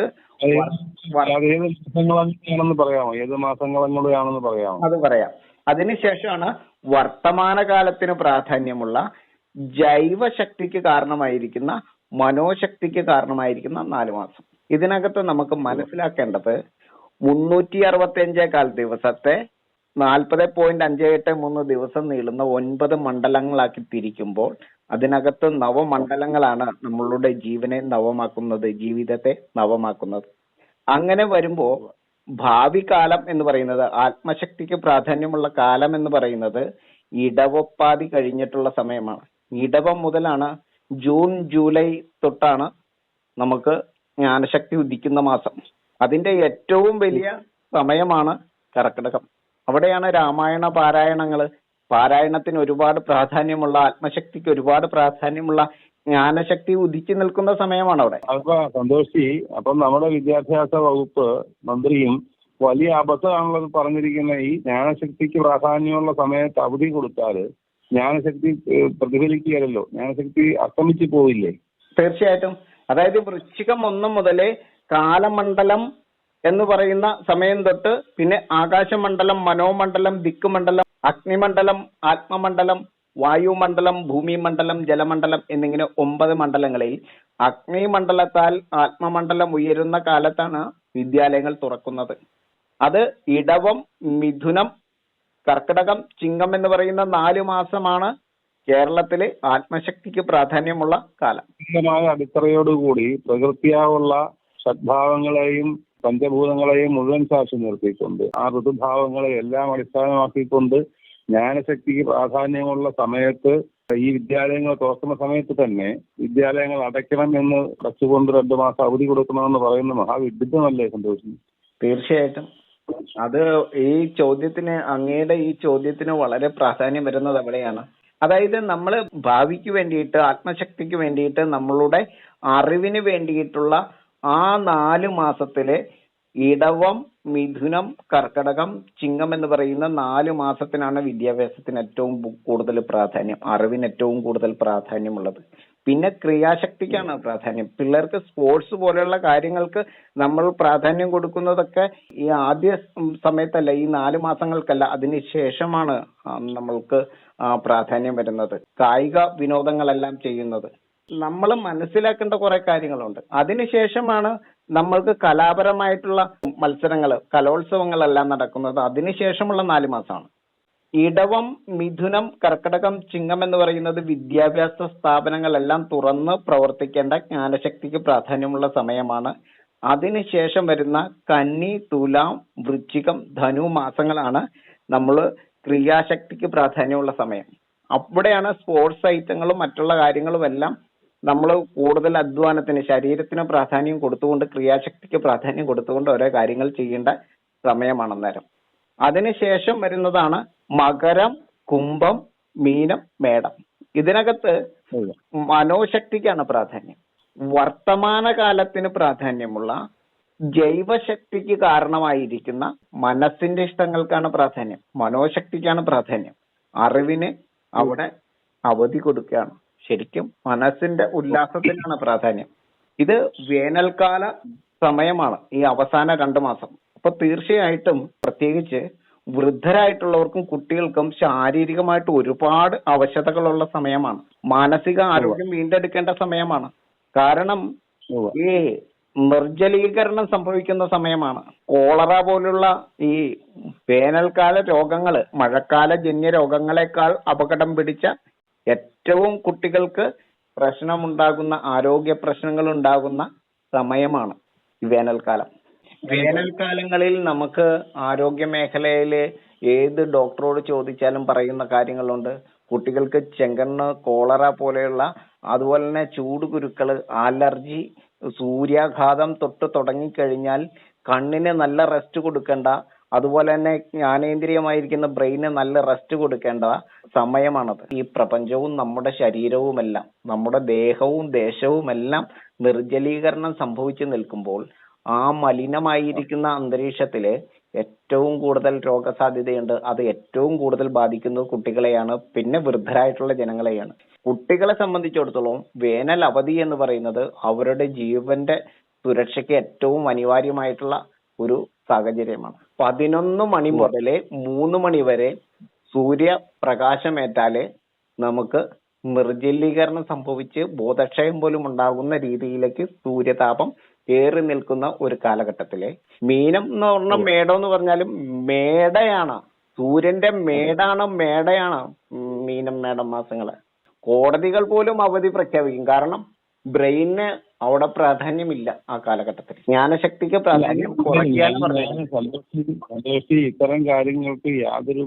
A: ഏത് മാസങ്ങളാണെന്ന് പറയാമോ?
B: അത് പറയാം. അതിനുശേഷമാണ് വർത്തമാനകാലത്തിന് പ്രാധാന്യമുള്ള ജൈവശക്തിക്ക് കാരണമായിരിക്കുന്ന മനോശക്തിക്ക് കാരണമായിരിക്കുന്ന നാല് മാസം. ഇതിനകത്ത് നമുക്ക് മനസ്സിലാക്കേണ്ടത് മുന്നൂറ്റി അറുപത്തി അഞ്ചേകാൽ ദിവസത്തെ നാൽപ്പത് പോയിന്റ് അഞ്ച് എട്ട് മൂന്ന് ദിവസം നീളുന്ന ഒൻപത് മണ്ഡലങ്ങളാക്കി തിരിക്കുമ്പോൾ അതിനകത്ത് നവമണ്ഡലങ്ങളാണ് നമ്മളുടെ ജീവനെ നവമാക്കുന്നത് ജീവിതത്തെ നവമാക്കുന്നത്. അങ്ങനെ വരുമ്പോ ഭാവി കാലം എന്ന് പറയുന്നത് ആത്മശക്തിക്ക് പ്രാധാന്യമുള്ള കാലം എന്ന് പറയുന്നത് ഇടവപ്പാതി കഴിഞ്ഞിട്ടുള്ള സമയമാണ്. ഇടവം മുതലാണ് ജൂൺ ജൂലൈ തൊട്ടാണ് നമുക്ക് ജ്ഞാനശക്തി ഉദിക്കുന്ന മാസം. അതിന്റെ ഏറ്റവും വലിയ സമയമാണ് കർക്കിടകം. അവിടെയാണ് രാമായണ പാരായണങ്ങൾ പാരായണത്തിന് ഒരുപാട് പ്രാധാന്യമുള്ള ആത്മശക്തിക്ക് ഒരുപാട് പ്രാധാന്യമുള്ള ജ്ഞാനശക്തി ഉദിച്ചു നിൽക്കുന്ന സമയമാണ് അവിടെ.
A: അപ്പൊ സന്തോഷി അപ്പം നമ്മുടെ വിദ്യാഭ്യാസ വകുപ്പ് മന്ത്രിയും വലിയ അബദ്ധമാണുള്ളത് പറഞ്ഞിരിക്കുന്ന ഈ ജ്ഞാനശക്തിക്ക് പ്രാധാന്യമുള്ള സമയത്ത് അവധി കൊടുത്താൽ ജ്ഞാനശക്തി പ്രതിഫലിക്കുകയല്ലോ ജ്ഞാനശക്തി അസ്തമിച്ചു പോവില്ലേ?
B: തീർച്ചയായിട്ടും. അതായത് വൃശ്ചികം ഒന്ന് മുതലേ കാലമണ്ഡലം എന്ന് പറയുന്ന സമയം തൊട്ട് പിന്നെ ആകാശമണ്ഡലം മനോമണ്ഡലം ദിക്കുമണ്ഡലം അഗ്നിമണ്ഡലം ആത്മമണ്ഡലം വായുമണ്ഡലം ഭൂമിമണ്ഡലം ജലമണ്ഡലം എന്നിങ്ങനെ ഒമ്പത് മണ്ഡലങ്ങളിൽ അഗ്നിമണ്ഡലത്താൽ ആത്മമണ്ഡലം ഉയരുന്ന കാലത്താണ് വിദ്യാലയങ്ങൾ തുറക്കുന്നത്. അത് ഇടവം മിഥുനം കർക്കിടകം ചിങ്ങം എന്ന് പറയുന്ന നാല് മാസമാണ് കേരളത്തിലെ ആത്മശക്തിക്ക് പ്രാധാന്യമുള്ള കാലം.
A: അടിത്തറയോടുകൂടി പ്രകൃതിയാവുള്ള സദ്ഭാവങ്ങളെയും പഞ്ചഭൂതങ്ങളെയും മുഴുവൻ സാക്ഷി നിർത്തിക്കൊണ്ട് ആ ഋതുഭാവങ്ങളെ എല്ലാം അടിസ്ഥാനമാക്കിക്കൊണ്ട് ജ്ഞാനശക്തിക്ക് പ്രാധാന്യമുള്ള സമയത്ത് ഈ വിദ്യാലയങ്ങൾ തുറക്കുന്ന സമയത്ത് തന്നെ വിദ്യാലയങ്ങൾ അടയ്ക്കണം എന്ന് വച്ചുകൊണ്ട് രണ്ടു മാസം അവധി കൊടുക്കണമെന്ന് പറയുന്ന മഹാവിദ്യുദ്ധമല്ലേ സന്തോഷം
B: തീർച്ചയായിട്ടും. അത് ഈ ചോദ്യത്തിന് അങ്ങയുടെ ഈ ചോദ്യത്തിന് വളരെ പ്രാധാന്യം വരുന്നത് അവിടെയാണ്. അതായത് നമ്മൾ ഭാവിക്ക് വേണ്ടിയിട്ട് ആത്മശക്തിക്ക് വേണ്ടിയിട്ട് നമ്മളുടെ അറിവിന് വേണ്ടിയിട്ടുള്ള ആ നാല് മാസത്തിലെ ഇടവം മിഥുനം കർക്കടകം ചിങ്ങം എന്ന് പറയുന്ന നാല് മാസത്തിനാണ് വിദ്യാഭ്യാസത്തിന് ഏറ്റവും കൂടുതൽ പ്രാധാന്യം അറിവിന് ഏറ്റവും കൂടുതൽ പ്രാധാന്യമുള്ളത്. പിന്നെ ക്രിയാശക്തിക്കാണ് പ്രാധാന്യം. പിള്ളേർക്ക് സ്പോർട്സ് പോലെയുള്ള കാര്യങ്ങൾക്ക് നമ്മൾ പ്രാധാന്യം കൊടുക്കുന്നതൊക്കെ ഈ ആദ്യ സമയത്തല്ല ഈ നാല് മാസങ്ങൾക്കല്ല അതിന് ശേഷമാണ് നമ്മൾക്ക് പ്രാധാന്യം വരുന്നത്. കായിക വിനോദങ്ങളെല്ലാം ചെയ്യുന്നത്. നമ്മൾ മനസ്സിലാക്കേണ്ട കുറെ കാര്യങ്ങളുണ്ട്. അതിനുശേഷമാണ് നമ്മൾക്ക് കലാപരമായിട്ടുള്ള മത്സരങ്ങൾ കലോത്സവങ്ങളെല്ലാം നടക്കുന്നത്. അതിനുശേഷമുള്ള നാല് മാസമാണ്. ഇടവം മിഥുനം കർക്കടകം ചിങ്ങം എന്ന് പറയുന്നത് വിദ്യാഭ്യാസ സ്ഥാപനങ്ങളെല്ലാം തുറന്ന് പ്രവർത്തിക്കേണ്ട ജ്ഞാനശക്തിക്ക് പ്രാധാന്യമുള്ള സമയമാണ്. അതിനുശേഷം വരുന്ന കന്നി തുലാം വൃശ്ചികം ധനു മാസങ്ങളാണ് നമ്മൾ ക്രിയാശക്തിക്ക് പ്രാധാന്യമുള്ള സമയം. അവിടെയാണ് സ്പോർട്സ് ഐറ്റങ്ങളും മറ്റുള്ള കാര്യങ്ങളും എല്ലാം നമ്മൾ കൂടുതൽ അധ്വാനത്തിന് ശരീരത്തിന് പ്രാധാന്യം കൊടുത്തുകൊണ്ട് ക്രിയാശക്തിക്ക് പ്രാധാന്യം കൊടുത്തുകൊണ്ട് ഓരോ കാര്യങ്ങൾ ചെയ്യേണ്ട സമയമാണ് അന്നേരം. അതിനുശേഷം വരുന്നതാണ് മകരം കുംഭം മീനം മേടം. ഇതിനകത്ത് മനോശക്തിക്കാണ് പ്രാധാന്യം. വർത്തമാനകാലത്തിന് പ്രാധാന്യമുള്ള ജൈവശക്തിക്ക് കാരണമായിരിക്കുന്ന മനസ്സിന്റെ ഇഷ്ടങ്ങൾക്കാണ് പ്രാധാന്യം. മനോശക്തിക്കാണ് പ്രാധാന്യം. അറിവിന് അവിടെ അവധി കൊടുക്കുകയാണ്. ശരിക്കും മനസ്സിന്റെ ഉല്ലാസത്തിനാണ് പ്രാധാന്യം. ഇത് വേനൽക്കാല സമയമാണ് ഈ അവസാന രണ്ട് മാസം. അപ്പൊ തീർച്ചയായിട്ടും പ്രത്യേകിച്ച് വൃദ്ധരായിട്ടുള്ളവർക്കും കുട്ടികൾക്കും ശാരീരികമായിട്ട് ഒരുപാട് അവശതകളുള്ള സമയമാണ്. മാനസിക ആരോഗ്യം വീണ്ടെടുക്കേണ്ട സമയമാണ്. കാരണം ഈ നിർജലീകരണം സംഭവിക്കുന്ന സമയമാണ്. കോളറ പോലുള്ള ഈ വേനൽക്കാല രോഗങ്ങൾ മഴക്കാല ജന്യ രോഗങ്ങളെക്കാൾ അപകടം പിടിച്ച ഏറ്റവും കുട്ടികൾക്ക് പ്രശ്നമുണ്ടാകുന്ന ആരോഗ്യ പ്രശ്നങ്ങൾ ഉണ്ടാകുന്ന സമയമാണ് ഈ വേനൽക്കാലം. വേനൽക്കാലങ്ങളിൽ നമുക്ക് ആരോഗ്യ മേഖലയിൽ ഏത് ഡോക്ടറോട് ചോദിച്ചാലും പറയുന്ന കാര്യങ്ങളുണ്ട്. കുട്ടികൾക്ക് ചെങ്കണ്ണ് കോളറ പോലെയുള്ള അതുപോലെ തന്നെ ചൂട് കുരുക്കൾ അലർജി സൂര്യാഘാതം തൊട്ട് തുടങ്ങിക്കഴിഞ്ഞാൽ കണ്ണിന് നല്ല റെസ്റ്റ് കൊടുക്കേണ്ട അതുപോലെ തന്നെ ജ്ഞാനേന്ദ്രിയമായിരിക്കുന്ന ബ്രെയിന് നല്ല റെസ്റ്റ് കൊടുക്കേണ്ട സമയമാണത്. ഈ പ്രപഞ്ചവും നമ്മുടെ ശരീരവും എല്ലാം നമ്മുടെ ദേഹവും ദേശവും എല്ലാം നിർജലീകരണം സംഭവിച്ചു നിൽക്കുമ്പോൾ ആ മലിനമായിരിക്കുന്ന അന്തരീക്ഷത്തിൽ ഏറ്റവും കൂടുതൽ രോഗസാധ്യതയുണ്ട്. അത് ഏറ്റവും കൂടുതൽ ബാധിക്കുന്നത് കുട്ടികളെയാണ് പിന്നെ വൃദ്ധരായിട്ടുള്ള ജനങ്ങളെയാണ്. കുട്ടികളെ സംബന്ധിച്ചിടത്തോളം വേനൽ അവധി എന്ന് പറയുന്നത് അവരുടെ ജീവന്റെ സുരക്ഷയ്ക്ക് ഏറ്റവും അനിവാര്യമായിട്ടുള്ള ഒരു സാഹചര്യമാണ്. പതിനൊന്ന് മണി മുതൽ മൂന്ന് മണി വരെ സൂര്യപ്രകാശമേറ്റാൽ നമുക്ക് നിർജലീകരണം സംഭവിച്ച് ബോധക്ഷയം പോലും ഉണ്ടാകുന്ന രീതിയിലേക്ക് സൂര്യതാപം ഏറി നിൽക്കുന്ന ഒരു കാലഘട്ടത്തിലെ. മീനം എന്ന് പറഞ്ഞ മേടം എന്ന് പറഞ്ഞാലും മേടയാണ്. സൂര്യന്റെ മേടാണ് മേടയാണ് മീനം മേടം മാസങ്ങൾ. കോടതികൾ പോലും അവധി പ്രഖ്യാപിക്കും. കാരണം ബ്രെയിന് അവിടെ പ്രാധാന്യമില്ല ആ കാലഘട്ടത്തിൽ. ജ്ഞാനശക്തിക്ക് പ്രാധാന്യം
A: സന്തോഷി ഇത്തരം കാര്യങ്ങൾക്ക് യാതൊരു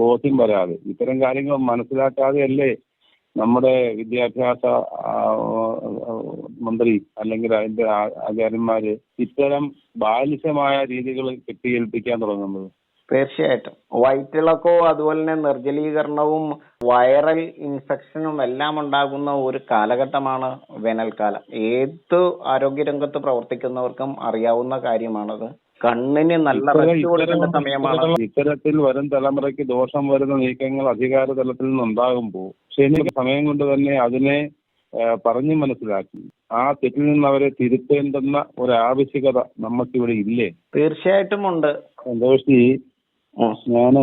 A: ബോധ്യം വരാതെ ഇത്തരം കാര്യങ്ങൾ മനസ്സിലാക്കാതെ അല്ലേ നമ്മുടെ വിദ്യാഭ്യാസ മന്ത്രി അല്ലെങ്കിൽ അതിന്റെ ആചാര്യന്മാര് ഇത്തരം ബാലിശമായ രീതികൾ കെട്ടിയേൽപ്പിക്കാൻ തുടങ്ങുന്നത്?
B: തീർച്ചയായിട്ടും. വയറ്റിളക്കവും അതുപോലെ തന്നെ നിർജലീകരണവും വൈറൽ ഇൻഫെക്ഷനും എല്ലാം ഉണ്ടാകുന്ന ഒരു കാലഘട്ടമാണ് വേനൽക്കാലം. ഏത് ആരോഗ്യരംഗത്ത് പ്രവർത്തിക്കുന്നവർക്കും അറിയാവുന്ന കാര്യമാണത്. കണ്ണിന് നല്ല റെസ്റ്റ് കൊടുക്കേണ്ട സമയമാണ്.
A: ഇത്തരത്തിൽ വരും തലമുറയ്ക്ക് ദോഷം വരുന്ന നീക്കങ്ങൾ അധികാര തലത്തിൽ നിന്നുണ്ടാകുമ്പോൾ ശനിക്ക് സമയം കൊണ്ട് തന്നെ അതിനെ പറഞ്ഞു മനസ്സിലാക്കി. ആ തെറ്റിൽ നിന്ന് അവരെ തിരുത്തേണ്ടുന്ന ഒരു ആവശ്യകത നമുക്കിവിടെ ഇല്ലേ?
B: തീർച്ചയായിട്ടും ഉണ്ട്.
A: സന്തോഷി ഞാൻ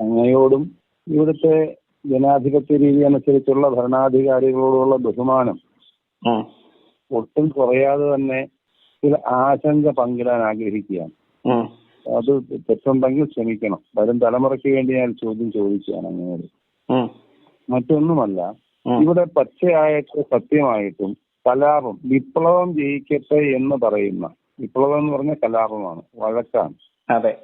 A: അങ്ങയോടും ഇവിടുത്തെ ജനാധിപത്യ രീതി അനുസരിച്ചുള്ള ഭരണാധികാരികളോടുള്ള ബഹുമാനം. ഒട്ടും കുറയാതെ തന്നെ ചില ആശങ്ക പങ്കിടാൻ ആഗ്രഹിക്കുകയാണ്. അത് തെറ്റുണ്ടെങ്കിൽ ക്ഷമിക്കണം. വരും തലമുറയ്ക്ക് വേണ്ടി ഞാൻ ചോദ്യം ചോദിക്കുകയാണ് അങ്ങയോട്. മറ്റൊന്നുമല്ല ഇവിടെ പച്ചയായിട്ട് സത്യമായിട്ടും കലാപം വിപ്ലവം ജയിക്കട്ടെ എന്ന് പറയുന്ന വിപ്ലവം എന്ന് പറഞ്ഞ കലാപമാണ് വഴക്കാണ്.
B: അതെ.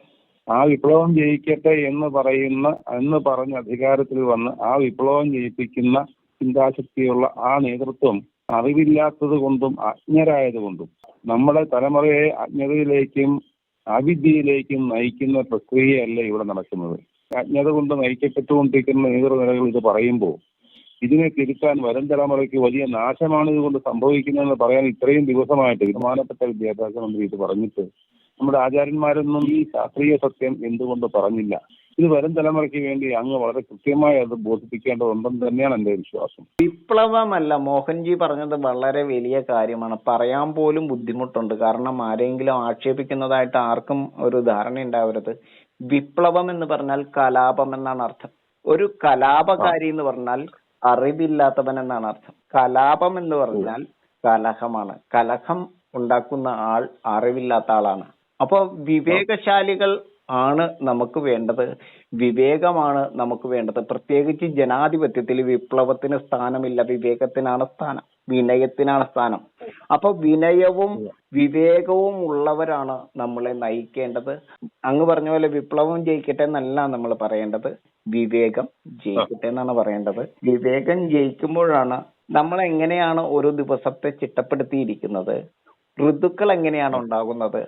A: ആ വിപ്ലവം ജയിക്കട്ടെ എന്ന് പറയുന്ന എന്ന് പറഞ്ഞ് അധികാരത്തിൽ വന്ന് ആ വിപ്ലവം ജയിപ്പിക്കുന്ന ചിന്താശക്തിയുള്ള ആ നേതൃത്വം അറിവില്ലാത്തത് കൊണ്ടും അജ്ഞരായത് കൊണ്ടും നമ്മുടെ തലമുറയെ അജ്ഞതയിലേക്കും അവിദ്യയിലേക്കും നയിക്കുന്ന പ്രക്രിയയല്ല ഇവിടെ നടക്കുന്നത്. അജ്ഞത കൊണ്ട് നയിക്കപ്പെട്ടുകൊണ്ടിരിക്കുന്ന നേതൃനിലകൾ ഇത് പറയുമ്പോൾ ഇതിനെ തിരുത്താൻ വരും തലമുറയ്ക്ക് വലിയ നാശമാണ് ഇതുകൊണ്ട് സംഭവിക്കുന്നതെന്ന് പറയാൻ ഇത്രയും ദിവസമായിട്ട് ബഹുമാനപ്പെട്ട വിദ്യാഭ്യാസ മന്ത്രി ഇത് പറഞ്ഞിട്ട് നമ്മുടെ ആചാര്യന്മാരൊന്നും ഈ ശാസ്ത്രീയ സത്യം എന്തുകൊണ്ട് പറഞ്ഞില്ല? ഇത് വരും തലമുറയ്ക്ക് വേണ്ടി അങ്ങ് വളരെ കൃത്യമായി അത് ബോധിപ്പിക്കേണ്ടതുണ്ടെന്ന് തന്നെയാണ് എന്റെ വിശ്വാസം.
B: വിപ്ലവമല്ല മോഹൻജി പറഞ്ഞത് വളരെ വലിയ കാര്യമാണ്. പറയാൻ പോലും ബുദ്ധിമുട്ടുണ്ട്. കാരണം ആരെങ്കിലും ആക്ഷേപിക്കുന്നതായിട്ട് ആർക്കും ഒരു ധാരണ ഉണ്ടാവരുത്. വിപ്ലവം എന്ന് പറഞ്ഞാൽ കലാപം എന്നാണ് അർത്ഥം. ഒരു കലാപകാരി എന്ന് പറഞ്ഞാൽ അറിവില്ലാത്തവൻ എന്നാണ് അർത്ഥം. കലാപം എന്ന് പറഞ്ഞാൽ കലഹമാണ്. കലഹം ഉണ്ടാക്കുന്ന ആൾ അറിവില്ലാത്ത ആളാണ്. അപ്പോ വിവേകശാലികൾ ആണ് നമുക്ക് വേണ്ടത്. വിവേകമാണ് നമുക്ക് വേണ്ടത്. പ്രത്യേകിച്ച് ജനാധിപത്യത്തിൽ വിപ്ലവത്തിന് സ്ഥാനമില്ല. വിവേകത്തിനാണ് സ്ഥാനം. വിനയത്തിനാണ് സ്ഥാനം. അപ്പൊ വിനയവും വിവേകവും ഉള്ളവരാണ് നമ്മളെ നയിക്കേണ്ടത്. അങ്ങ് പറഞ്ഞ പോലെ വിപ്ലവം ജയിക്കട്ടെ എന്നല്ല നമ്മൾ പറയേണ്ടത്. വിവേകം ജയിക്കട്ടെ എന്നാണ് പറയേണ്ടത്. വിവേകം ജയിക്കുമ്പോഴാണ് നമ്മൾ എങ്ങനെയാണ് ഒരു ദിവസത്തെ ചിട്ടപ്പെടുത്തിയിരിക്കുന്നത്? ഋതുക്കൾ എങ്ങനെയാണ് ഉണ്ടാകുന്നത്?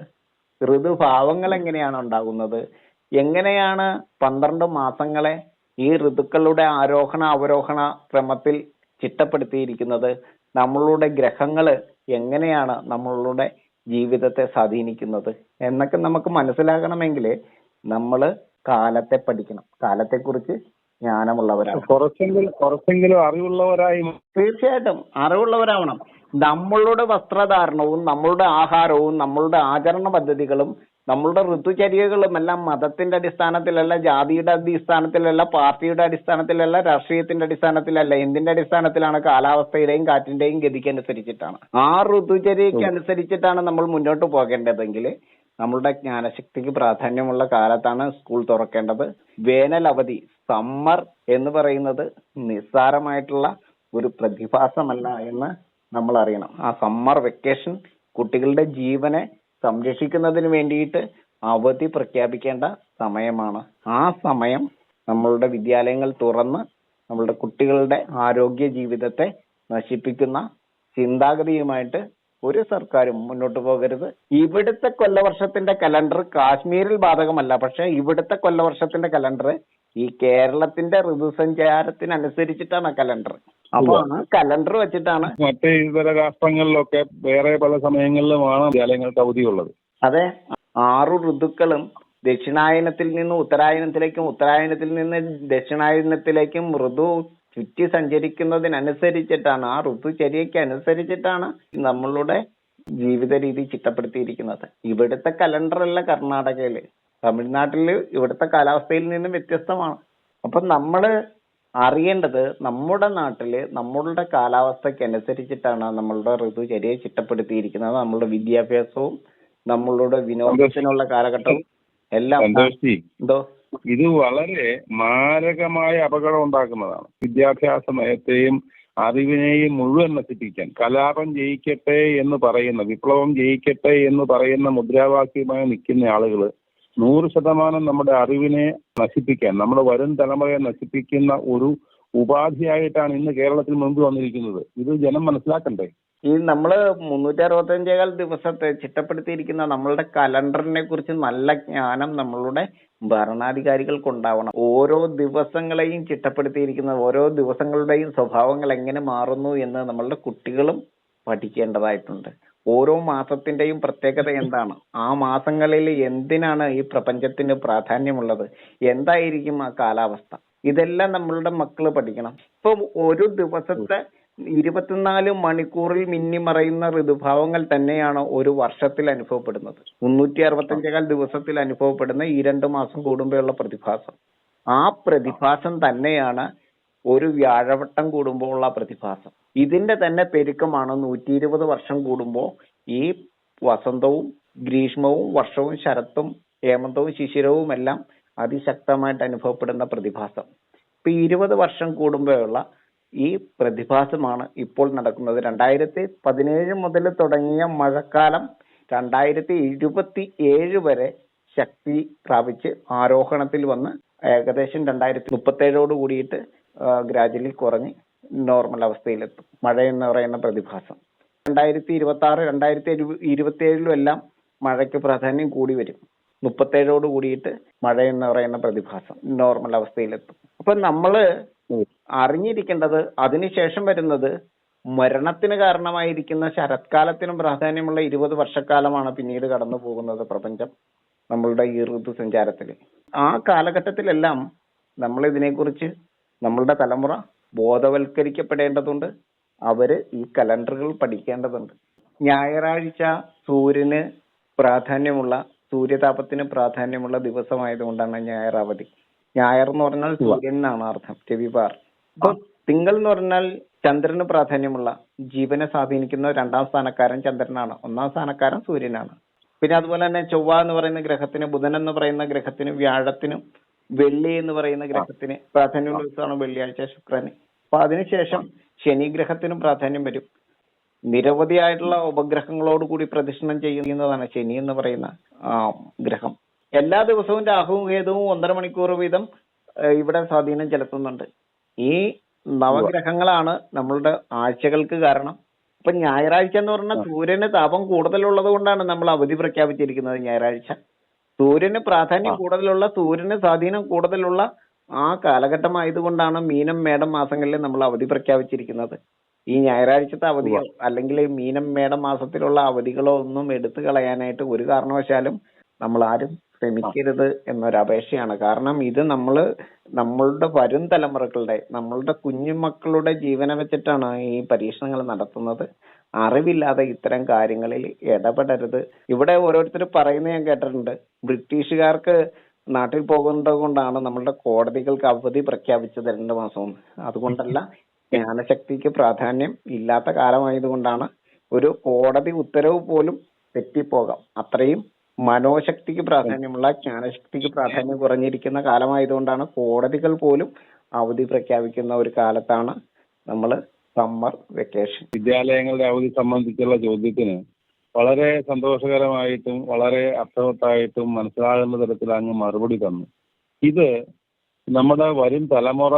B: ഋതുഭാവങ്ങൾ എങ്ങനെയാണ് ഉണ്ടാകുന്നത്? എങ്ങനെയാണ് പന്ത്രണ്ട് മാസങ്ങളെ ഈ ഋതുക്കളുടെ ആരോഹണ അവരോഹണ ക്രമത്തിൽ ചിട്ടപ്പെടുത്തിയിരിക്കുന്നത്? നമ്മളുടെ ഗ്രഹങ്ങൾ എങ്ങനെയാണ് നമ്മളുടെ ജീവിതത്തെ സ്വാധീനിക്കുന്നത്? എന്നൊക്കെ നമുക്ക് മനസ്സിലാകണമെങ്കിൽ നമ്മൾ കാലത്തെ പഠിക്കണം. കാലത്തെക്കുറിച്ച് ജ്ഞാനമുള്ളവരാണ്.
A: കുറച്ചെങ്കിലും കുറച്ചെങ്കിലും അറിവുള്ളവരായി
B: തീർച്ചയായിട്ടും അറിവുള്ളവരാവണം. നമ്മളുടെ വസ്ത്രധാരണവും നമ്മളുടെ ആഹാരവും നമ്മളുടെ ആചരണ പദ്ധതികളും നമ്മളുടെ ഋതുചര്യകളും എല്ലാം മതത്തിന്റെ അടിസ്ഥാനത്തിലല്ല ജാതിയുടെ അടിസ്ഥാനത്തിലല്ല പാർട്ടിയുടെ അടിസ്ഥാനത്തിലല്ല രാഷ്ട്രീയത്തിന്റെ അടിസ്ഥാനത്തിലല്ല എന്തിന്റെ അടിസ്ഥാനത്തിലാണ് കാലാവസ്ഥയുടെയും കാറ്റിന്റെയും ഗതിക്ക് അനുസരിച്ചിട്ടാണ്. ആ ഋതുചര്യക്ക് അനുസരിച്ചിട്ടാണ് നമ്മൾ മുന്നോട്ട് പോകേണ്ടതെങ്കിൽ നമ്മളുടെ ജ്ഞാനശക്തിക്ക് പ്രാധാന്യമുള്ള കാലത്താണ് സ്കൂൾ തുറക്കേണ്ടത്. വേനൽ അവധി സമ്മർ എന്ന് പറയുന്നത് നിസ്സാരമായിട്ടുള്ള ഒരു പ്രതിഭാസമല്ല എന്ന് നമ്മൾ അറിയണം ആ സമ്മർ വെക്കേഷൻ കുട്ടികളുടെ ജീവനെ സംരക്ഷിക്കുന്നതിന് വേണ്ടിയിട്ട് അവധി പ്രഖ്യാപിക്കേണ്ട സമയമാണ്. ആ സമയം നമ്മളുടെ വിദ്യാലയങ്ങൾ തുറന്ന് നമ്മളുടെ കുട്ടികളുടെ ആരോഗ്യ ജീവിതത്തെ നശിപ്പിക്കുന്ന ചിന്താഗതിയുമായിട്ട് ഒരു സർക്കാരും മുന്നോട്ട് പോകരുത്. ഇവിടുത്തെ കൊല്ലവർഷത്തിന്റെ കലണ്ടർ കാശ്മീരിൽ ബാധകമല്ല. പക്ഷെ ഇവിടുത്തെ കൊല്ലവർഷത്തിന്റെ കലണ്ടർ ഈ കേരളത്തിന്റെ ഋതുസഞ്ചാരത്തിനനുസരിച്ചിട്ടാണ് കലണ്ടർ. അപ്പൊ ആ കലണ്ടർ വെച്ചിട്ടാണ്.
A: മറ്റ് ഇതര രാഷ്ട്രങ്ങളിലൊക്കെ വേറെ പല സമയങ്ങളിലുമാണ് വിദ്യാലയങ്ങൾക്ക് അവധിയുള്ളത്.
B: അതെ. ആറു ഋതുക്കളും ദക്ഷിണായനത്തിൽ നിന്ന് ഉത്തരായനത്തിലേക്കും ഉത്തരായനത്തിൽ നിന്ന് ദക്ഷിണായനത്തിലേക്കും ഋതു ചുറ്റി സഞ്ചരിക്കുന്നതിനനുസരിച്ചിട്ടാണ്. ആ ഋതുചര്യയ്ക്ക് അനുസരിച്ചിട്ടാണ് നമ്മളുടെ ജീവിത രീതി ചിട്ടപ്പെടുത്തിയിരിക്കുന്നത്. ഇവിടുത്തെ കലണ്ടറല്ല കർണാടകയിൽ. തമിഴ്നാട്ടിൽ ഇവിടുത്തെ കാലാവസ്ഥയിൽ നിന്നും വ്യത്യസ്തമാണ്. അപ്പൊ നമ്മൾ അറിയേണ്ടത് നമ്മുടെ നാട്ടിൽ നമ്മളുടെ കാലാവസ്ഥയ്ക്ക് അനുസരിച്ചിട്ടാണ് നമ്മളുടെ ഋതുചര്യയെ ചിട്ടപ്പെടുത്തിയിരിക്കുന്നത്. നമ്മളുടെ വിദ്യാഭ്യാസവും നമ്മളുടെ വിനോദത്തിനുള്ള കാലഘട്ടവും എല്ലാം. എന്തോ?
A: ഇത് വളരെ മാരകമായ അപകടം ഉണ്ടാക്കുന്നതാണ്. വിദ്യാഭ്യാസ നയത്തെയും അറിവിനെയും മുഴുവൻ നശിപ്പിക്കാൻ. കലാപം ജയിക്കട്ടെ എന്ന് പറയുന്ന വിപ്ലവം ജയിക്കട്ടെ എന്ന് പറയുന്ന മുദ്രാവാക്യമായി നിൽക്കുന്ന ആളുകൾ നൂറ് ശതമാനം നമ്മുടെ അറിവിനെ നശിപ്പിക്കാൻ നമ്മുടെ വരും തലമുറയെ നശിപ്പിക്കുന്ന ഒരു ഉപാധിയായിട്ടാണ് ഇന്ന് കേരളത്തിൽ മുൻപ് വന്നിരിക്കുന്നത്. ഇത് ജനം മനസ്സിലാക്കണ്ടേ?
B: ഈ നമ്മൾ മുന്നൂറ്റി അറുപത്തഞ്ചേകാൽ ദിവസത്തെ ചിട്ടപ്പെടുത്തിയിരിക്കുന്ന നമ്മളുടെ കലണ്ടറിനെ കുറിച്ച് നല്ല ജ്ഞാനം നമ്മളുടെ ഭരണാധികാരികൾക്ക് ഉണ്ടാവണം ഓരോ ദിവസങ്ങളെയും ചിട്ടപ്പെടുത്തിയിരിക്കുന്ന ഓരോ ദിവസങ്ങളുടെയും സ്വഭാവങ്ങൾ എങ്ങനെ മാറുന്നു എന്ന് നമ്മളുടെ കുട്ടികളും പഠിക്കേണ്ടതായിട്ടുണ്ട്. ഓരോ മാസത്തിന്റെയും പ്രത്യേകത എന്താണ്? ആ മാസങ്ങളിൽ എന്തിനാണ് ഈ പ്രപഞ്ചത്തിന് പ്രാധാന്യമുള്ളത്? എന്തായിരിക്കും ആ കാലാവസ്ഥ? ഇതെല്ലാം നമ്മളുടെ മക്കൾ പഠിക്കണം. ഇപ്പൊ ഒരു ദിവസത്തെ ഇരുപത്തിനാല് മണിക്കൂറിൽ മിന്നിമറയുന്ന ഋതുഭാവങ്ങൾ തന്നെയാണ് ഒരു വർഷത്തിൽ അനുഭവപ്പെടുന്നത്. മുന്നൂറ്റി അറുപത്തഞ്ചേകാൽ ദിവസത്തിൽ അനുഭവപ്പെടുന്ന ഈ രണ്ട് മാസം കൂടുമ്പോഴുള്ള പ്രതിഭാസം. ആ പ്രതിഭാസം തന്നെയാണ് ഒരു വ്യാഴവട്ടം കൂടുമ്പോൾ ഉള്ള പ്രതിഭാസം. ഇതിന്റെ തന്നെ പെരുക്കമാണ് നൂറ്റി ഇരുപത് വർഷം കൂടുമ്പോൾ ഈ വസന്തവും ഗ്രീഷ്മവും വർഷവും ശരത്തും ഹേമന്തവും ശിശിരവും എല്ലാം അതിശക്തമായിട്ട് അനുഭവപ്പെടുന്ന പ്രതിഭാസം. ഇപ്പൊ ഇരുപത് വർഷം കൂടുമ്പോഴുള്ള ഈ പ്രതിഭാസമാണ് ഇപ്പോൾ നടക്കുന്നത്. രണ്ടായിരത്തി പതിനേഴ് മുതൽ തുടങ്ങിയ മഴക്കാലം രണ്ടായിരത്തി ഇരുപത്തി ഏഴ് വരെ ശക്തി പ്രാപിച്ച് ആരോഹണത്തിൽ വന്ന് ഏകദേശം രണ്ടായിരത്തി മുപ്പത്തേഴോട് കൂടിയിട്ട് ഗ്രാജുവലി കുറഞ്ഞ് നോർമൽ അവസ്ഥയിലെത്തും മഴ എന്ന് പറയുന്ന പ്രതിഭാസം. രണ്ടായിരത്തി ഇരുപത്തി ആറ് രണ്ടായിരത്തി ഇരുപത്തി ഏഴിലും എല്ലാം മഴയ്ക്ക് പ്രാധാന്യം കൂടി വരും. മുപ്പത്തേഴോട് കൂടിയിട്ട് മഴ എന്ന് പറയുന്ന പ്രതിഭാസം നോർമൽ അവസ്ഥയിലെത്തും അപ്പൊ നമ്മൾ അറിഞ്ഞിരിക്കേണ്ടത് അതിനുശേഷം വരുന്നത് മരണത്തിന് കാരണമായിരിക്കുന്ന ശരത്കാലത്തിനും പ്രാധാന്യമുള്ള ഇരുപത് വർഷക്കാലമാണ് പിന്നീട് കടന്നു പോകുന്നത് പ്രപഞ്ചം നമ്മളുടെ ഈ ഋതു സഞ്ചാരത്തിൽ ആ കാലഘട്ടത്തിലെല്ലാം നമ്മൾ ഇതിനെക്കുറിച്ച് നമ്മളുടെ തലമുറ ബോധവൽക്കരിക്കപ്പെടേണ്ടതുണ്ട്. അവർ ഈ കലണ്ടറുകൾ പഠിക്കേണ്ടതുണ്ട്. ഞായറാഴ്ച സൂര്യന് പ്രാധാന്യമുള്ള സൂര്യതാപത്തിന് പ്രാധാന്യമുള്ള ദിവസമായതുകൊണ്ടാണ് ഞായർ അവധി ഞായർ എന്ന് പറഞ്ഞാൽ സൂര്യൻ എന്നാണ് അർത്ഥം രവിവാർ. അപ്പൊ തിങ്കൾ എന്ന് പറഞ്ഞാൽ ചന്ദ്രന് പ്രാധാന്യമുള്ള ജീവനെ സ്വാധീനിക്കുന്ന രണ്ടാം സ്ഥാനക്കാരൻ ചന്ദ്രനാണ്. ഒന്നാം സ്ഥാനക്കാരൻ സൂര്യനാണ്. പിന്നെ അതുപോലെ തന്നെ ചൊവ്വ എന്ന് പറയുന്ന ഗ്രഹത്തിന് ബുധൻ എന്ന് പറയുന്ന ഗ്രഹത്തിന് വ്യാഴത്തിനും വെള്ളി എന്ന് പറയുന്ന ഗ്രഹത്തിന് പ്രാധാന്യമുള്ള ദിവസമാണ് വെള്ളിയാഴ്ച ശുക്രന്. അപ്പൊ അതിനുശേഷം ശനി ഗ്രഹത്തിനും പ്രാധാന്യം വരും. നിരവധിയായിട്ടുള്ള ഉപഗ്രഹങ്ങളോട് കൂടി പ്രദക്ഷിണം ചെയ്യുന്നതാണ് ശനി എന്ന് പറയുന്ന ആ ഗ്രഹം. എല്ലാ ദിവസവും രാഹുവും കേതുവും ഒന്നര മണിക്കൂർ വീതം ഇവിടെ സ്വാധീനം ചെലുത്തുന്നുണ്ട്. ഈ നവഗ്രഹങ്ങളാണ് നമ്മളുടെ ആഴ്ചകൾക്ക് കാരണം. ഇപ്പൊ ഞായറാഴ്ച എന്ന് പറഞ്ഞാൽ സൂര്യന് താപം കൂടുതലുള്ളത് കൊണ്ടാണ് നമ്മൾ അവധി പ്രഖ്യാപിച്ചിരിക്കുന്നത് ഞായറാഴ്ച. സൂര്യന് പ്രാധാന്യം കൂടുതലുള്ള സൂര്യന് സ്വാധീനം കൂടുതലുള്ള ആ കാലഘട്ടമായതുകൊണ്ടാണ് മീനം മേടം മാസങ്ങളിൽ നമ്മൾ അവധി പ്രഖ്യാപിച്ചിരിക്കുന്നത്. ഈ ഞായറാഴ്ചത്തെ അവധിയോ അല്ലെങ്കിൽ മീനം മേടം മാസത്തിലുള്ള അവധികളോ ഒന്നും എടുത്തു കളയാനായിട്ട് ഒരു കാരണവശാലും നമ്മൾ ആരും ശ്രമിക്കരുത് എന്നൊരു അപേക്ഷയാണ്. കാരണം ഇത് നമ്മൾ നമ്മളുടെ വരും തലമുറകളുടെ നമ്മളുടെ കുഞ്ഞുമക്കളുടെ ജീവനെ വെച്ചിട്ടാണ് ഈ പരീക്ഷണങ്ങൾ നടത്തുന്നത്. അറിവില്ലാതെ ഇത്തരം കാര്യങ്ങളിൽ ഇടപെടരുത്. ഇവിടെ ഓരോരുത്തർ പറയുന്നത് ഞാൻ കേട്ടിട്ടുണ്ട്. ബ്രിട്ടീഷുകാർക്ക് നാട്ടിൽ പോകുന്നത് കൊണ്ടാണ് നമ്മളുടെ കോടതികൾക്ക് അവധി പ്രഖ്യാപിച്ചത് രണ്ട് മാസവും അതുകൊണ്ടല്ല ജ്ഞാനശക്തിക്ക് പ്രാധാന്യം ഇല്ലാത്ത കാലമായതുകൊണ്ടാണ് ഒരു കോടതി ഉത്തരവ് പോലും തെറ്റിപ്പോകാം. അത്രയും മനോശക്തിക്ക് പ്രാധാന്യമുള്ള ജ്ഞാനശക്തിക്ക് പ്രാധാന്യം കുറഞ്ഞിരിക്കുന്ന കാലമായതുകൊണ്ടാണ് കോടതികൾ പോലും അവധി പ്രഖ്യാപിക്കുന്ന ഒരു കാലത്താണ് നമ്മൾ സമ്മർ വെക്കേഷൻ.
A: വിദ്യാലയങ്ങളുടെ അവധി സംബന്ധിച്ചുള്ള ചോദ്യത്തിന് വളരെ സന്തോഷകരമായിട്ടും വളരെ അർത്ഥവത്തായിട്ടും മനസ്സിലാകുന്ന തരത്തിൽ അങ്ങ് മറുപടി തന്നു. ഇത് നമ്മുടെ വരും തലമുറ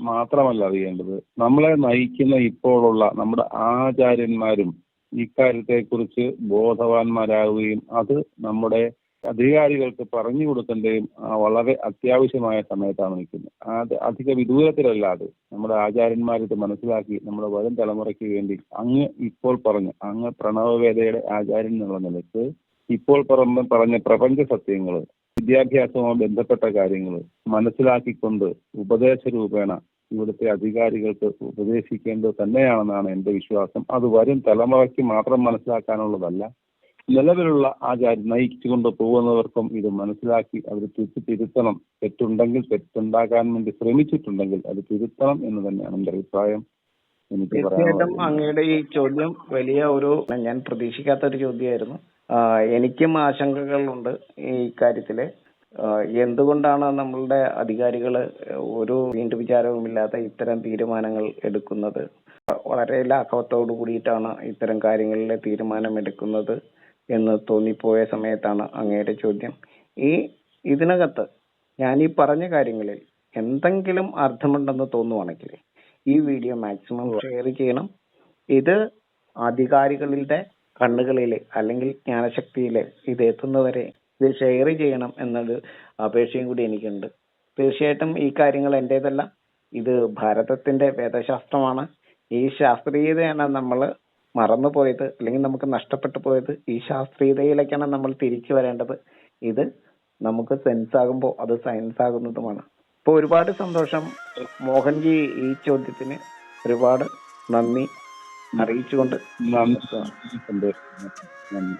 A: മാത്രമല്ല അറിയേണ്ടത്. നമ്മളെ നയിക്കുന്ന ഇപ്പോഴുള്ള നമ്മുടെ ആചാര്യന്മാരും ഇക്കാര്യത്തെക്കുറിച്ച് ബോധവാന്മാരാകുകയും അത് നമ്മുടെ അധികാരികൾക്ക് പറഞ്ഞു കൊടുക്കേണ്ടതും വളരെ അത്യാവശ്യമായ സമയത്താണ് നിൽക്കുന്നത്. അത് അധിക വിദൂരത്തിലല്ലാതെ നമ്മുടെ ആചാര്യന്മാരിത് മനസ്സിലാക്കി നമ്മുടെ വരും തലമുറയ്ക്ക് വേണ്ടി അങ്ങ് ഇപ്പോൾ പറഞ്ഞ അങ്ങ് പ്രണവവേദയുടെ ആചാര്യൻ എന്നുള്ള നിലയ്ക്ക് ഇപ്പോൾ പറഞ്ഞ പറഞ്ഞ പ്രപഞ്ച സത്യങ്ങൾ വിദ്യാഭ്യാസവുമായി ബന്ധപ്പെട്ട കാര്യങ്ങൾ മനസ്സിലാക്കിക്കൊണ്ട് ഉപദേശ രൂപേണ ഇവിടുത്തെ അധികാരികൾക്ക് ഉപദേശിക്കേണ്ടത് തന്നെയാണെന്നാണ് എന്റെ വിശ്വാസം. അത് വരും തലമുറയ്ക്ക് മാത്രം മനസ്സിലാക്കാനുള്ളതല്ല നിലവിലുള്ള ആചാരം നയിച്ചുകൊണ്ട് പോകുന്നവർക്കും ഇത് മനസ്സിലാക്കി അവർ തിരിച്ചു തിരുത്തണം. തെറ്റുണ്ടെങ്കിൽ തെറ്റുണ്ടാക്കാൻ വേണ്ടി ശ്രമിച്ചിട്ടുണ്ടെങ്കിൽ അത് തിരുത്തണം എന്ന് തന്നെയാണ് എന്റെ അഭിപ്രായം.
B: തീർച്ചയായിട്ടും അങ്ങയുടെ ഈ ചോദ്യം വലിയ ഒരു ഞാൻ പ്രതീക്ഷിക്കാത്ത ഒരു ചോദ്യമായിരുന്നു എനിക്കും ആശങ്കകളുണ്ട് ഈ കാര്യത്തിൽ. എന്തുകൊണ്ടാണ് നമ്മളുടെ അധികാരികൾ ഒരു വീണ്ടും വിചാരവുമില്ലാതെ ഇത്തരം തീരുമാനങ്ങൾ എടുക്കുന്നത്? വളരെ ലാഘവത്തോടു കൂടിയിട്ടാണ് ഇത്തരം കാര്യങ്ങളിലെ തീരുമാനം എടുക്കുന്നത്. എന്ന് തോന്നിപ്പോയ സമയത്താണ് അങ്ങയുടെ ചോദ്യം. ഈ ഇതിനകത്ത് ഞാൻ ഈ പറഞ്ഞ കാര്യങ്ങളിൽ എന്തെങ്കിലും അർത്ഥമുണ്ടെന്ന് തോന്നുവാണെങ്കിൽ ഈ വീഡിയോ മാക്സിമം ഷെയർ ചെയ്യണം. ഇത് അധികാരികളുടെ കണ്ണുകളിലെ അല്ലെങ്കിൽ ജ്ഞാനശക്തിയിലെ ഇത് എത്തുന്നവരെ ഇത് ഷെയർ ചെയ്യണം എന്നൊരു അപേക്ഷയും കൂടി എനിക്കുണ്ട്. തീർച്ചയായിട്ടും ഈ കാര്യങ്ങൾ എന്റേതല്ല. ഇത് ഭാരതത്തിന്റെ വേദശാസ്ത്രമാണ്. ഈ ശാസ്ത്രീയതയാണ് നമ്മൾ മറന്നുപോയത് അല്ലെങ്കിൽ നമുക്ക് നഷ്ടപ്പെട്ടു പോയത് ഈ ശാസ്ത്രീയതയിലേക്കാണ് നമ്മൾ തിരിച്ചു വരേണ്ടത്. ഇത് നമുക്ക് സെൻസ് ആകുമ്പോൾ അത് സയൻസ് ആകുന്നതുമാണ്. ഇപ്പൊ ഒരുപാട് സന്തോഷം. മോഹൻജി ഈ ചോദ്യത്തിന് ഒരുപാട് നന്ദി അറിയിച്ചുകൊണ്ട്
A: നന്ദി.